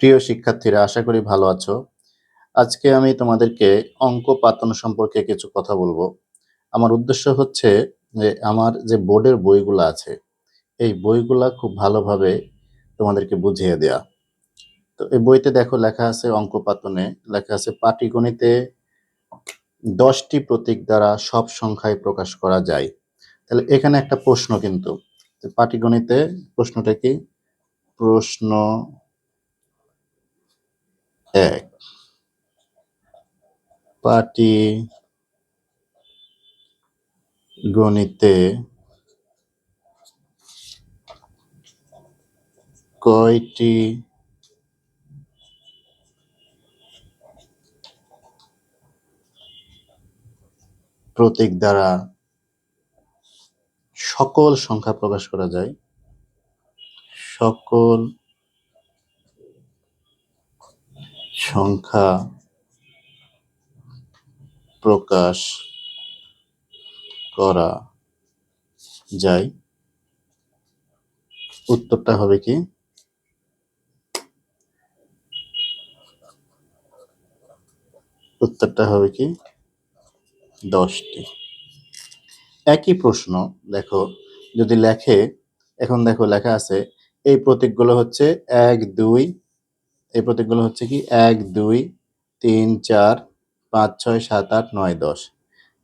প্রিয় শিক্ষার্থীরা, আশা করি ভালো আছো। আজকে আমি তোমাদেরকে অঙ্ক পাতন সম্পর্কে কিছু কথা বলব। আমার উদ্দেশ্য হচ্ছে যে আমার যে বোর্ডের বইগুলো আছে, এই বইগুলা খুব ভালোভাবে তোমাদেরকে বুঝিয়ে দেয়া। তো এই বইতে দেখো লেখা আছে অঙ্ক পাতনে, লেখা আছে পাটিগণিতে দশটি প্রতীক দ্বারা সব সংখ্যায় প্রকাশ করা যায়। তাহলে এখানে একটা প্রশ্ন কিন্তু পাটিগণিতে প্রশ্নটা কি? প্রশ্ন এক। পাটি গণিতে কয়টি প্রতীক দ্বারা সকল সংখ্যা প্রকাশ করা যায়? সকল সংখ্যা প্রকাশ করা যায়। উত্তরটা হবে কি? উত্তরটা হবে কি? দশটি। একই প্রশ্ন, দেখো, যদি লেখে, এখন দেখো লেখা আছে, এই প্রতীকগুলো হচ্ছে এক, দুই এই প্রতীকগুলো হচ্ছে কি এক, দুই, তিন, চার, পাঁচ, ছয়, সাত, আট, নয়, দশ।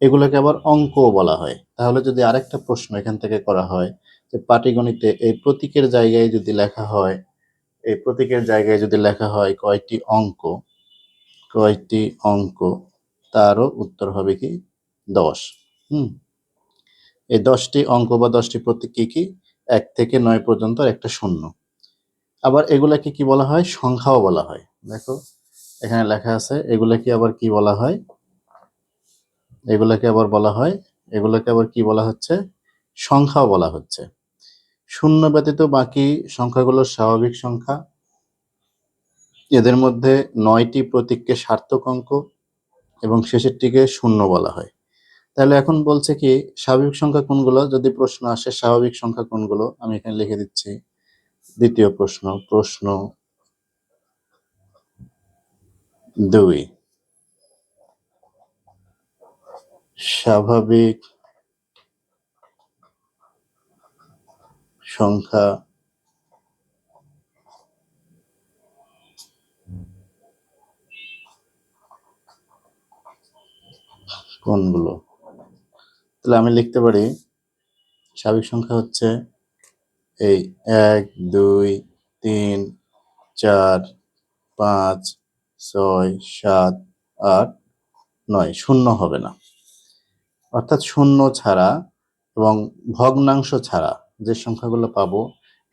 এগুলোকে আবার অঙ্কও বলা হয়। তাহলে যদি আরেকটা প্রশ্ন এখান থেকে করা হয় যে পাটিগণিতে এই প্রতীকের জায়গায় যদি লেখা হয়, এই প্রতীকের জায়গায় যদি লেখা হয় কয়টি অঙ্ক কয়টি অঙ্ক, তারও উত্তর হবে কি দশ। হুম? এই দশটি অঙ্ক বা দশটি প্রতীক কি কি? এক থেকে নয় পর্যন্ত একটা শূন্য। আবার এগুলাকে কি বলা হয়? সংখ্যাও বলা হয়। দেখো, এখানে লেখা আছে, এগুলাকে আবার কি বলা হয়? এগুলাকে আবার বলা হয়, এগুলোকে আবার কি বলা হচ্ছে? সংখ্যাও বলা হচ্ছে। শূন্য ব্যতীত বাকি সংখ্যাগুলো স্বাভাবিক সংখ্যা। এদের মধ্যে নয়টি প্রতীককে সার্থক অঙ্ক এবং শেষেরটিকে শূন্য বলা হয়। তাহলে এখন বলছে কি, স্বাভাবিক সংখ্যা কোনগুলো? যদি প্রশ্ন আসে, স্বাভাবিক সংখ্যা কোনগুলো? আমি এখানে লিখে দিচ্ছি। দ্বিতীয় প্রশ্ন প্রশ্ন দুই। স্বাভাবিক সংখ্যা কোনগুলো? তাহলে আমি লিখতে পারি স্বাভাবিক সংখ্যা হচ্ছে এই এক, দুই, তিন, চার, পাঁচ, ছয়, সাত, আট, নয়। শূন্য হবে না। অর্থাৎ শূন্য ছাড়া এবং ভগ্নাংশ ছাড়া যে সংখ্যাগুলো পাবো,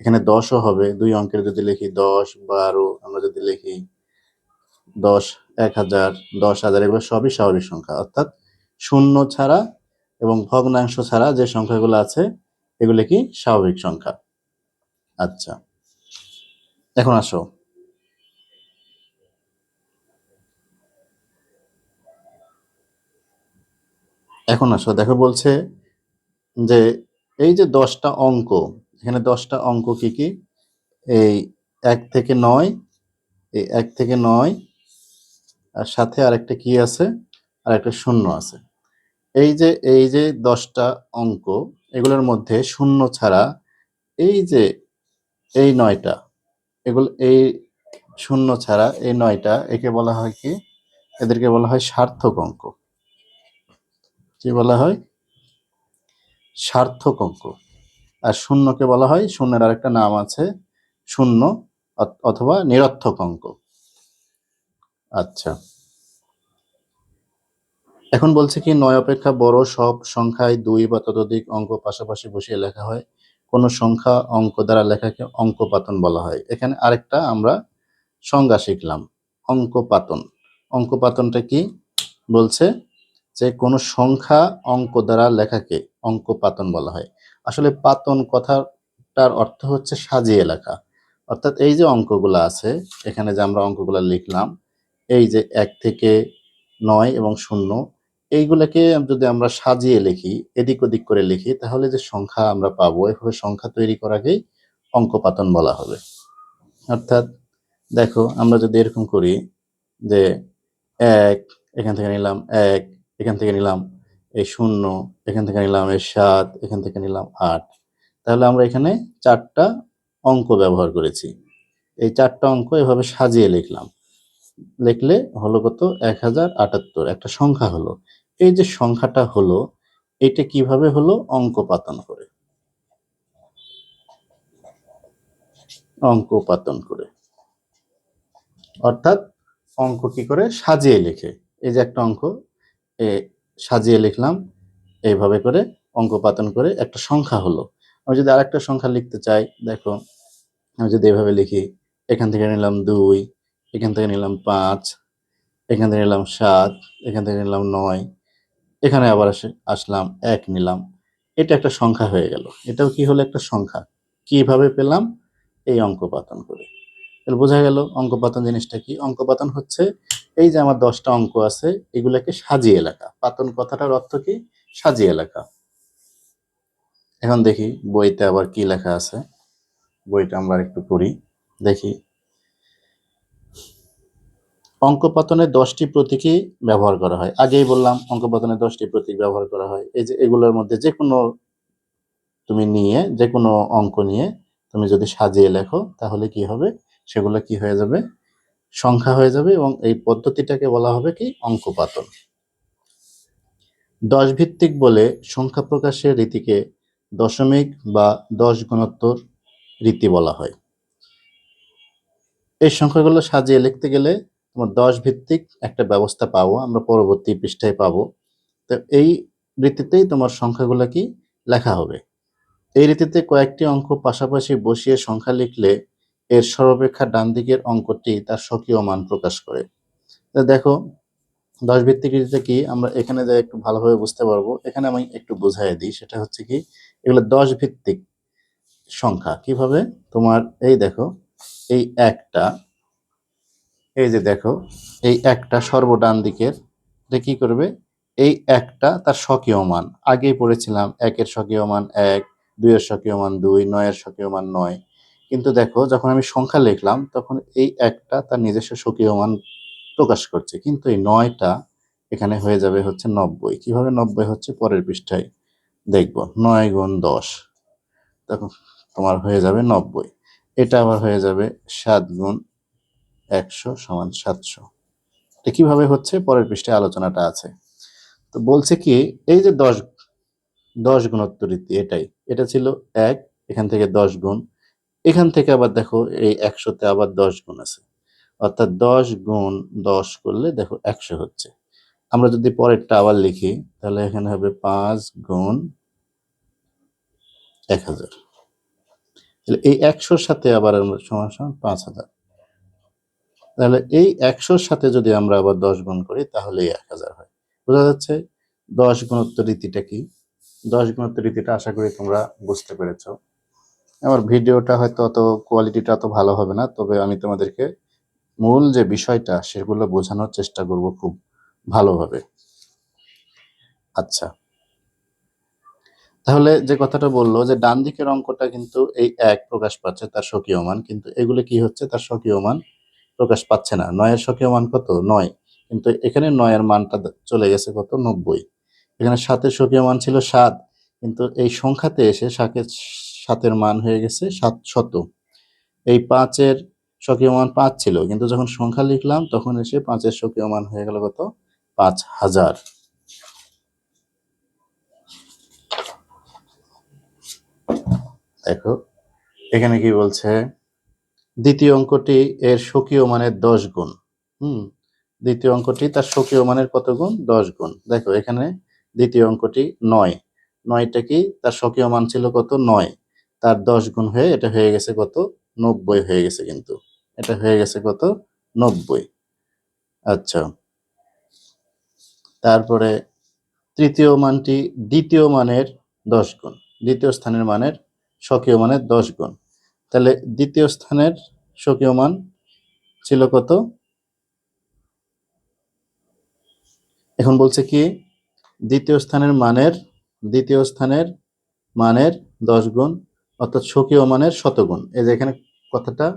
এখানে দশও হবে। দুই অঙ্কের যদি লিখি দশ, বারো, আমরা যদি লিখি দশ, এক হাজার, দশ হাজার, এগুলো সবই স্বাভাবিক সংখ্যা। অর্থাৎ শূন্য ছাড়া এবং ভগ্নাংশ ছাড়া যে সংখ্যাগুলো আছে, এগুলো কি স্বাভাবিক সংখ্যা। আচ্ছা। এখন আসো। এখন আসো, দেখো বলছে যে এই যে দশটা অঙ্ক, এখানে দশটা অঙ্ক কি কি? এই এক থেকে নয়, এই এক থেকে নয়, আর সাথে আরেকটা কি আছে? আর একটা শূন্য আছে। এই যে এই যে দশটা অঙ্ক, এগুলোর মধ্যে শূন্য ছাড়া এই যে এই নয়টা, এগুলো এই শূন্য ছাড়া এই নয়টা একে বলা হয় কি? এদেরকে বলা হয় সার্থক অঙ্ক। কি বলা হয়? সার্থক অঙ্ক। আর শূন্যকে বলা হয়, শূন্যের আরেকটা নাম আছে, শূন্য অথবা নিরর্থক অঙ্ক। আচ্ছা। এখন বলছে কি, নয় অপেক্ষা বড় সব সংখ্যায় দুই বা ততোধিক অঙ্ক পাশাপাশি বসিয়ে লেখা হয়। কোন সংখ্যা অঙ্ক দ্বারা লেখাকে অঙ্ক পাতন বলা হয়। এখানে আরেকটা আমরা সংজ্ঞা শিখলাম অঙ্ক পাতন অঙ্ক পাতনটা কি? বলছে যে কোনো সংখ্যা অঙ্ক দ্বারা লেখাকে অঙ্ক পাতন বলা হয়। আসলে পাতন কথাটার অর্থ হচ্ছে সাজিয়ে লেখা। অর্থাৎ এই যে অঙ্কগুলো আছে, এখানে যে আমরা অঙ্কগুলো লিখলাম, এই যে এক থেকে নয় এবং শূন্য এইগুলোকে যদি আমরা সাজিয়ে লিখি, এদিক ওদিক করে লিখি, তাহলে যে সংখ্যা আমরা পাবো, এভাবে সংখ্যা তৈরি করাকেই অঙ্কপাতন বলা হবে। অর্থাৎ দেখো, আমরা যদি এরকম করি যে এক, এখান থেকে নিলাম এক, এখান থেকে নিলাম এই শূন্য, এখান থেকে নিলাম এই সাত, এখান থেকে নিলাম আট। তাহলে আমরা এখানে চারটা অঙ্ক ব্যবহার করেছি। এই চারটা অঙ্ক এভাবে সাজিয়ে লিখলাম। লিখলে হলো কত? এক হাজার আটাত্তর। একটা সংখ্যা হলো। এই যে সংখ্যাটা হলো, এটা কীভাবে হলো? অঙ্ক পাতন করে। অঙ্ক পাতন করে। অর্থাৎ অঙ্ক কি করে? সাজিয়ে লিখে। এই যে একটা অঙ্ক, এ সাজিয়ে লিখলাম, এইভাবে করে অঙ্ক পাতন করে একটা সংখ্যা হলো। আমি যদি আরেকটা সংখ্যা লিখতে চাই, দেখো, আমি যদি এভাবে লিখি, এখান থেকে নিলাম দুই, এখান থেকে নিলাম পাঁচ, এখান থেকে নিলাম সাত, এখান থেকে নিলাম নয় এখানে আবার আসে, আসলাম, এক নিলাম। এটা একটা সংখ্যা হয়ে গেল। এটাও কি হলো একটা সংখ্যা? কীভাবে পেলাম? এই অঙ্ক পাতন করে। তাহলে বোঝা গেল অঙ্ক পাতন জিনিসটা কি? অঙ্ক পাতন হচ্ছে এই যে আমার দশটা অঙ্ক আছে, এগুলাকে সাজিয়ে লেখা। পাতন কথাটার অর্থ কি? সাজিয়ে লেখা। এখন দেখি বইতে আবার কি লেখা আছে। বইটা আমরা একটু করি দেখি। অঙ্ক পাতনে দশটি প্রতীকই ব্যবহার করা হয়। আগেই বললাম অঙ্ক পাতনে দশটি প্রতীক ব্যবহার করা হয়। এই যে এগুলোর মধ্যে যে কোনো তুমি নিয়ে যে কোনো অঙ্ক নিয়ে তুমি যদি সাজিয়ে লেখো, তাহলে কি হবে? সেগুলো কি হয়ে যাবে? সংখ্যা হয়ে যাবে এবং এই পদ্ধতিটাকে বলা হবে কি? অঙ্ক পাতন দশ ভিত্তিক বলে সংখ্যা প্রকাশের রীতিকে দশমিক বা দশ গুণোত্তর রীতি বলা হয়। এই সংখ্যাগুলো সাজিয়ে লিখতে গেলে তোমার দশ ভিত্তিক একটা ব্যবস্থা পাবো, আমরা পরবর্তী পৃষ্ঠায় পাবো। তো এই রীতিতেই তোমার সংখ্যাগুলো কি লেখা হবে। এই রীতিতে কয়েকটি অঙ্ক পাশাপাশি বসিয়ে সংখ্যা লিখলে এর সর্বাপেক্ষা ডান দিকের অঙ্কটি তার স্বকীয় মান প্রকাশ করে। দেখো, দশ ভিত্তিক রীতিতে কি আমরা এখানে যে একটু ভালোভাবে বুঝতে পারব, এখানে আমি একটু বোঝাই দিই, সেটা হচ্ছে কি, এগুলো দশ ভিত্তিক সংখ্যা। কীভাবে? তোমার এই দেখো, এই একটা এই যে দেখো, এই একটা সর্বডান দিকের এটা কি করবে? এই একটা তার স্বকীয় মান। আগেই পড়েছিলাম, একের স্বকীয় মান এক, দুইয়ের স্বকীয় মান দুই, নয়ের স্বকীয় মান নয়। কিন্তু দেখো, যখন আমি সংখ্যা লিখলাম, তখন এই একটা তার নিজস্ব স্বকীয় মান প্রকাশ করছে। কিন্তু এই নয়টা এখানে হয়ে যাবে হচ্ছে নব্বই। কীভাবে নব্বই হচ্ছে? পরের পৃষ্ঠায় দেখব। নয় গুণ দশ। তখন তোমার হয়ে যাবে নব্বই। এটা আবার হয়ে যাবে সাত গুণ একশো সমান সাতশো। এটা কীভাবে হচ্ছে? পরের পৃষ্ঠে আলোচনাটা আছে। তো বলছে কি, এই যে দশ দশ গুণোত্তর রীতি এটাই, এটা ছিল এক, এখান থেকে দশ গুণ, এখান থেকে আবার দেখো এই একশোতে আবার দশ গুণ আছে। অর্থাৎ দশ গুণ দশ করলে দেখো একশো হচ্ছে। আমরা যদি পরেরটা আবার লিখি, তাহলে এখানে হবে পাঁচ গুণ এক হাজার। তাহলে এই একশোর সাথে আবার আমরা সমান সমান পাঁচ হাজার। তাহলে এই একশোর সাথে যদি আমরা আবার দশ গুণ করি তাহলে এক হাজার হয়। বোঝা যাচ্ছে? দশ গুণত্ব রীতিটা কি? দশ গুণত্ব রীতিটা আশা করি তোমরা বুঝতে পেরেছ। আমার ভিডিওটা হয়তো অত কোয়ালিটিটা অত ভালো হবে না, তবে আমি তোমাদেরকে মূল যে বিষয়টা, সেগুলো বোঝানোর চেষ্টা করব খুব ভালোভাবে। আচ্ছা। তাহলে যে কথাটা বলল যে ডান দিকের অঙ্কটা কিন্তু এই এক প্রকাশ পাচ্ছে, তার স্বকীয় মান কিন্তু এগুলো কি হচ্ছে? তার স্বকীয় মান প্রকাশ পাচ্ছে না। নয়ের স্বকীয় মান কত? নয়। কিন্তু এখানে নয়ের মানটা চলে গেছে কত? নব্বই। এখানে সাতের স্বকীয় মান ছিল সাত। কিন্তু এই সংখ্যাতে এসে সাতের সাতের মান হয়ে গেছে সাত শত। এই পাঁচের স্বকীয় মান পাঁচ ছিল। কিন্তু যখন সংখ্যা লিখলাম, তখন এসে পাঁচের স্বকীয় মান হয়ে গেল কত? পাঁচ হাজার। দেখো, এখানে কি বলছে? দ্বিতীয় অঙ্কটি এর স্বকীয় মানের দশ গুণ। হুম, দ্বিতীয় অঙ্কটি তার স্বকীয় মানের কত গুণ? দশ গুণ। দেখো, এখানে দ্বিতীয় অঙ্কটি নয়। নয়টা কি? তার স্বকীয় মান ছিল কত? নয়। তার দশ গুণ হয়ে এটা হয়ে গেছে কত? নব্বই হয়ে গেছে কিন্তু। এটা হয়ে গেছে কত? নব্বই। আচ্ছা। তারপরে তৃতীয় মানটি দ্বিতীয় মানের দশ গুণ। দ্বিতীয় স্থানের মানের স্বকীয় মানের দশ গুণ। তাহলে দ্বিতীয় স্থানের স্বকীয় মান ছিল কত? এখন বলছে কি, দ্বিতীয় স্থানের মানের, দ্বিতীয় স্থানের মানের দশ গুণ, অর্থাৎ স্বকীয় মানের শতগুণ। এই যে এখানে কথাটা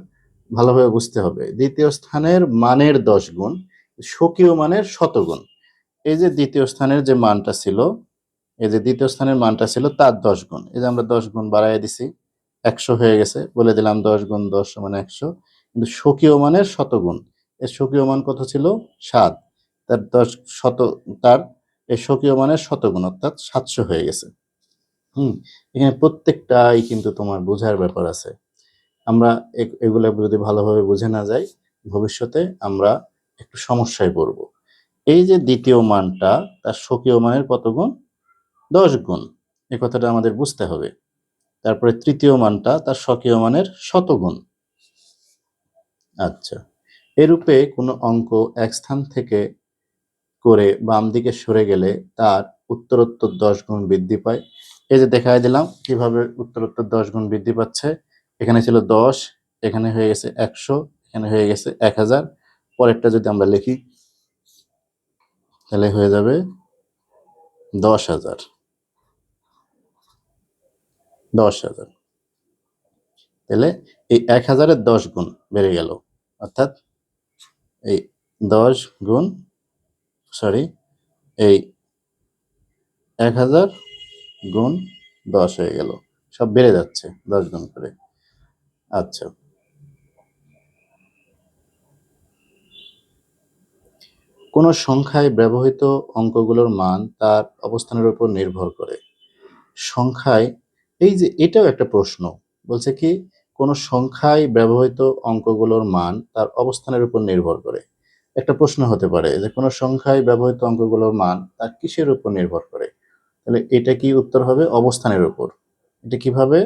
ভালোভাবে বুঝতে হবে। দ্বিতীয় স্থানের মানের দশ গুণ স্বকীয় মানের শতগুণ। এই যে দ্বিতীয় স্থানের যে মানটা ছিল, এই যে দ্বিতীয় স্থানের মানটা ছিল তার দশ গুণ। এই যে আমরা দশ গুণ বাড়াই দিছি। একশো হয়ে গেছে, বলে দিলাম দশ গুণ দশ সমান একশো। কিন্তু স্বকীয় মানের শতগুণ, এর স্বকীয় মান কত ছিল? সাত। তার দশ শত, তার এই স্বকীয় মানের শতগুণ, অর্থাৎ সাতশো হয়ে গেছে। হুম, এখানে প্রত্যেকটাই কিন্তু তোমার বোঝার ব্যাপার আছে। আমরা এগুলো যদি ভালোভাবে বুঝে না যাই, ভবিষ্যতে আমরা একটু সমস্যায় পড়ব। এই যে দ্বিতীয় মানটা, তার স্বকীয় মানের কত গুণ? দশ গুণ। এ কথাটা আমাদের বুঝতে হবে। তারপরে তৃতীয় মানটা তার স্বকীয় মানের শতগুণ। আচ্ছা এরূপে কোনো অঙ্ক এক স্থান থেকে করে বাম দিকে সরে গেলে তার উত্তরোত্তর দশ গুণ বৃদ্ধি পায়। এই যে দেখাই দিলাম কীভাবে উত্তরোত্তর দশ গুণ বৃদ্ধি পাচ্ছে। এখানে ছিল দশ, এখানে হয়ে গেছে একশো, এখানে হয়ে গেছে এক হাজার। পরেরটা যদি আমরা লিখি, তাহলে হয়ে যাবে দশ হাজার। দশ হাজার। তাহলে এই এক হাজারের দশ গুণ বেড়ে গেল। অর্থাৎ এই দশ গুণ সরি এই এক হাজার গুণ দশ হয়ে গেল। সব বেড়ে যাচ্ছে দশ গুণ করে। আচ্ছা। কোনো সংখ্যায় ব্যবহৃত অঙ্কগুলোর মান তার অবস্থানের উপর নির্ভর করে। সংখ্যায় এই যে এটাও একটা প্রশ্ন। বলছে কি, কোন সংখ্যায় ব্যবহৃত অঙ্কগুলোর মান তার অবস্থানের উপর নির্ভর করে। একটা প্রশ্ন হতে পারে যে কোনো সংখ্যায় ব্যবহৃত অঙ্কগুলোর মান তার কিসের উপর নির্ভর করে? তাহলে এটা কি উত্তর হবে? অবস্থানের উপর। এটা কীভাবে?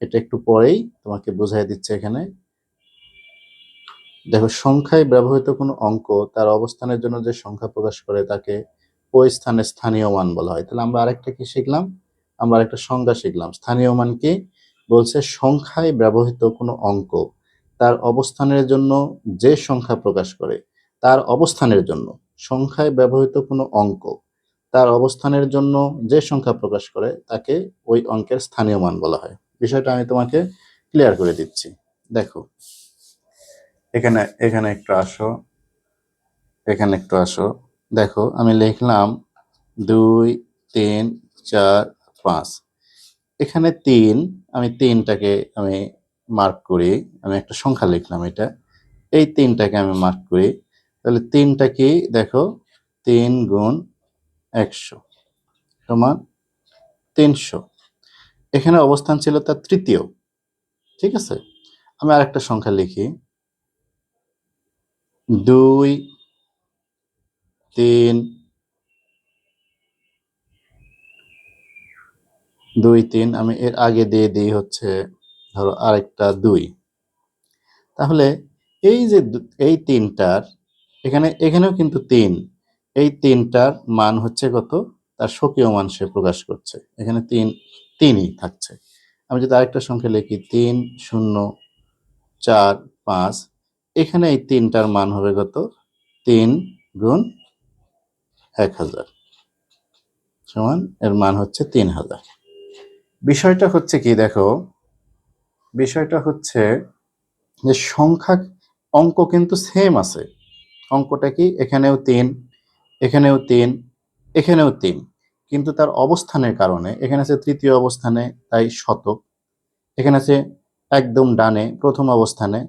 এটা একটু পরেই তোমাকে বোঝাই দিচ্ছে এখানে। দেখো, সংখ্যায় ব্যবহৃত কোনো অঙ্ক তার অবস্থানের জন্য যে সংখ্যা প্রকাশ করে তাকে ওই স্থানে স্থানীয় মান বলা হয়। তাহলে আমরা আরেকটা কি শিখলাম? আমরা একটা সংজ্ঞা শিখলাম। স্থানীয় মান কি? বলছে, সংখ্যায় ব্যবহৃত কোনো অঙ্ক তার অবস্থানের জন্য যে সংখ্যা প্রকাশ করে তার অবস্থানের জন্য। সংখ্যায় ব্যবহৃত কোনো অঙ্ক তার অবস্থানের জন্য যে সংখ্যা প্রকাশ করে তাকে ওই অঙ্কের স্থানীয় মান বলা হয়। বিষয়টা আমি তোমাকে ক্লিয়ার করে দিচ্ছি। দেখো, এখানে এখানে একটু আসো, এখানে একটু আসো। দেখো, আমি লিখলাম দুই, তিন, চার পাঁচ। এখানে তিন, আমি তিনটাকে আমি মার্ক করি, আমি একটা সংখ্যা লিখলাম এটা। এই তিনটাকে আমি মার্ক করি। তাহলে তিনটা কি, দেখো, তিন গুণ একশো সমান তিনশো। এখানে অবস্থান ছিল তার তৃতীয়। ঠিক আছে? আমি আরেকটা সংখ্যা লিখি। দুই, তিন দুই, তিন, আমি এর আগে দিয়ে দিই হচ্ছে, ধরো আরেকটা দুই। তাহলে এই যে এই তিনটার, এখানে, এখানেও কিন্তু তিন। এই তিনটার মান হচ্ছে কত? তার স্বকীয় মান সে প্রকাশ করছে। এখানে তিন, তিনই থাকছে। আমি যদি আরেকটা সংখ্যা লিখি, তিন, শূন্য, চার, পাঁচ, এখানে এই তিনটার মান হবে কত? তিন গুণ এক হাজার। সমান, এর মান হচ্ছে তিন হাজার। বিষয়টা হচ্ছে কি, দেখো, বিষয়টা হচ্ছে যে সংখ্যা অঙ্ক কিন্তু সেম আছে। অঙ্কটা কি, এখানেও তিন এখানেও তিন এখানেও তিন। কিন্তু তার অবস্থানের কারণে, এখানে আছে তৃতীয় অবস্থানে, তাই শতক। এখানে আছে একদম ডানে, প্রথম অবস্থানে,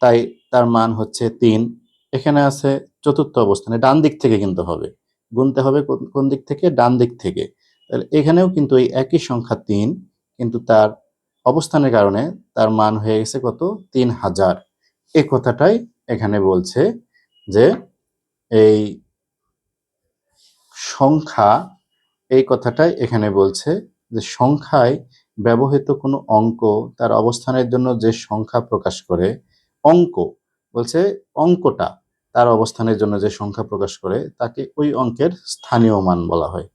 তাই তার মান হচ্ছে তিন। এখানে আছে চতুর্থ অবস্থানে, ডান দিক থেকে কিন্তু হবে। গুনতে হবে কোন- দিক থেকে? ডান দিক থেকে। তাহলে এখানেও কিন্তু এই একই সংখ্যা তিন, কিন্তু তার অবস্থানের কারণে তার মান হয়ে গেছে কত? তিন হাজার। এ কথাটাই এখানে বলছে যে এই সংখ্যা, এই কথাটাই এখানে বলছে যে সংখ্যায় ব্যবহৃত কোনো অঙ্ক তার অবস্থানের জন্য যে সংখ্যা প্রকাশ করে, অঙ্ক, বলছে অঙ্কটা তার অবস্থানের জন্য যে সংখ্যা প্রকাশ করে, তাকে ওই অঙ্কের স্থানীয় মান বলা হয়।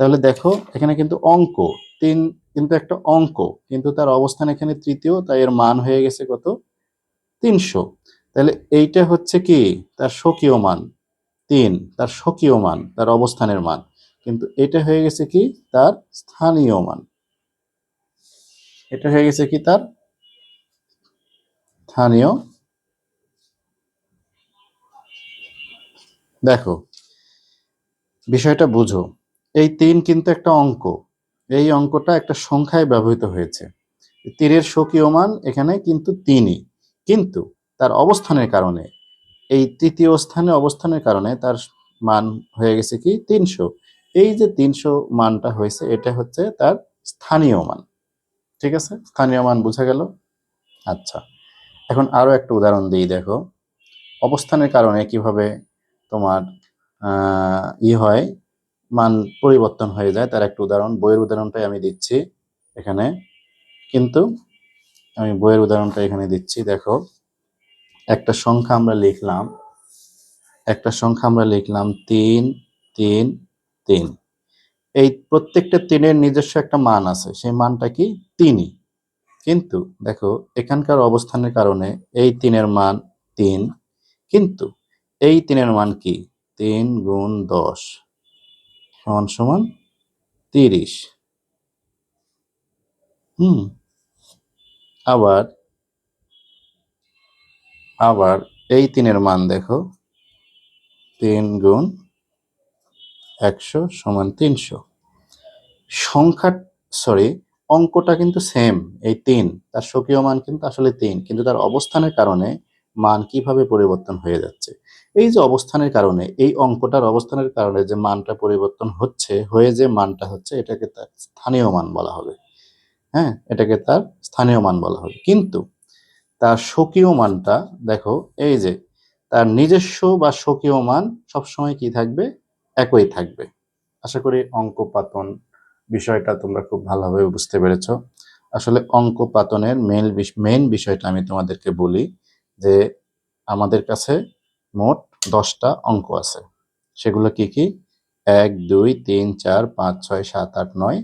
তাহলে দেখো, এখানে কিন্তু অঙ্ক, তিন কিন্তু একটা অঙ্ক, কিন্তু তার অবস্থান এখানে তৃতীয়, তাই এর মান হয়ে গেছে কত? তিনশো। তাহলে এইটা হচ্ছে কি? তার স্বকীয় মান। তিন, তার স্বকীয় মান, তার অবস্থানের মান। কিন্তু এটা হয়ে গেছে কি? তার স্থানীয় মান। এটা হয়ে গেছে কি? তার স্থানীয় দেখো, বিষয়টা বুঝো। এই তিন কিন্তু একটা অঙ্ক। এই অঙ্কটা একটা সংখ্যায় ব্যবহৃত হয়েছে। তীরের স্বকীয় মান এখানে কিন্তু তিনই। কিন্তু তার অবস্থানের কারণে, এই তৃতীয় স্থানে অবস্থানের কারণে তার মান হয়ে গেছে কি তিনশো। এই যে তিনশো মানটা হয়েছে, এটা হচ্ছে তার স্থানীয় মান। ঠিক আছে? স্থানীয় মান বোঝা গেল? আচ্ছা। এখন আরও একটা উদাহরণ দিই, দেখো। অবস্থানের কারণে কীভাবে তোমার ই হয়? মান পরিবর্তন হয়ে যায়। তার একটা উদাহরণ, বইয়ের উদাহরণটাই আমি দিচ্ছি এখানে। কিন্তু আমি বইয়ের উদাহরণটা এখানে দিচ্ছি। দেখো, একটা সংখ্যা আমরা লিখলাম, একটা সংখ্যা আমরা লিখলাম তিন তিন তিন। এই প্রত্যেকটা তিনের নিজস্ব একটা মান আছে। সেই মানটা কি? তিনই। কিন্তু দেখো, এখানকার অবস্থানের কারণে এই তিনের মান তিন। কিন্তু এই তিনের মান কি? তিন গুণ দশ। সমান সমান তিরিশ। হুম, আবার আবার এই তিনের মান দেখো। তিন গুণ একশো সমান তিনশো। সংখ্যা সরি অঙ্কটা কিন্তু সেম এই তিন। তার স্বকীয় মান কিন্তু আসলে তিন, কিন্তু তার অবস্থানের কারণে মান কীভাবে পরিবর্তন হয়ে যাচ্ছে? এই যে অবস্থানের কারণে, এই অঙ্কটার অবস্থানের কারণে যে মানটা পরিবর্তন হচ্ছে, হয়ে যে মানটা হচ্ছে, এটাকে তার স্থানীয় মান বলা হবে। হ্যাঁ? এটাকে তার স্থানীয় মান বলা হবে। কিন্তু তার স্বকীয় মানটা, দেখো, এই যে তার নিজস্ব বা স্বকীয় মান সবসময় কি থাকবে? একই থাকবে। আশা করি অঙ্ক পাতন বিষয়টা তোমরা খুব ভালোভাবে বুঝতে পেরেছ। আসলে অঙ্ক পাতনের মেন মেন বিষয়টা আমি তোমাদেরকে বলি যে আমাদের কাছে মোট দশটা অঙ্ক আছে। সেগুলো কি কি? এক, দুই, তিন, চার, পাঁচ, ছয়, সাত, আট, নয়